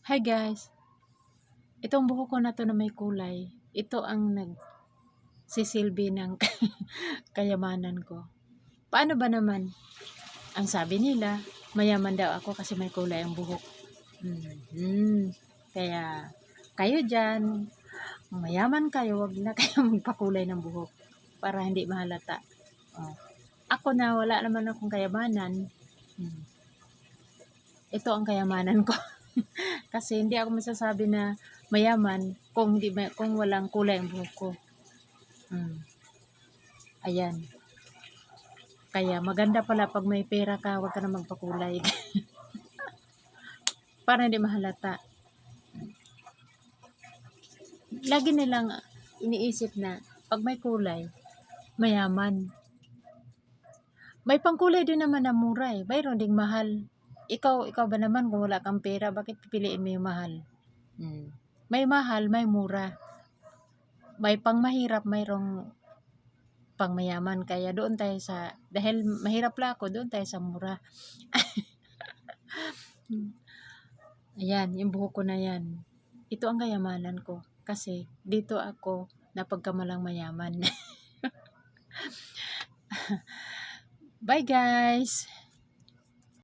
Hi guys! Itong buhok ko na to na may kulay, ito ang nag sisilbi ng kayamanan ko. Paano ba naman? Ang sabi nila, mayaman daw ako kasi may kulay ang buhok. Mhm. Kaya, kayo dyan, mayaman kayo, wag na kayo magpakulay ng buhok para hindi mahalata. Oh. Ako na, wala naman akong kayamanan. Hmm. Ito ang kayamanan ko. kasi hindi ako masasabi na mayaman kung hindi kung walang kulay ang buhok ko. Hmm. Ayan. Kaya maganda pala pag may pera ka, wag ka na magpakulay. Para hindi mahalata. Lagi nilang iniisip na pag may kulay, mayaman. May pangkulay din naman na mura eh. Mayroon ding mahal. Ikaw, ikaw ba naman kung wala kang pera, bakit pipiliin mo yung mahal? Hmm. May mahal, may mura. May pang mahirap, mayroong pang mayaman. Kaya doon tayo sa, dahil mahirap lang ako, doon tayo sa mura. Ayan, yung buhok ko na yan. Ito ang kayamanan ko. Kasi dito ako napagkamalang mayaman. Bye guys!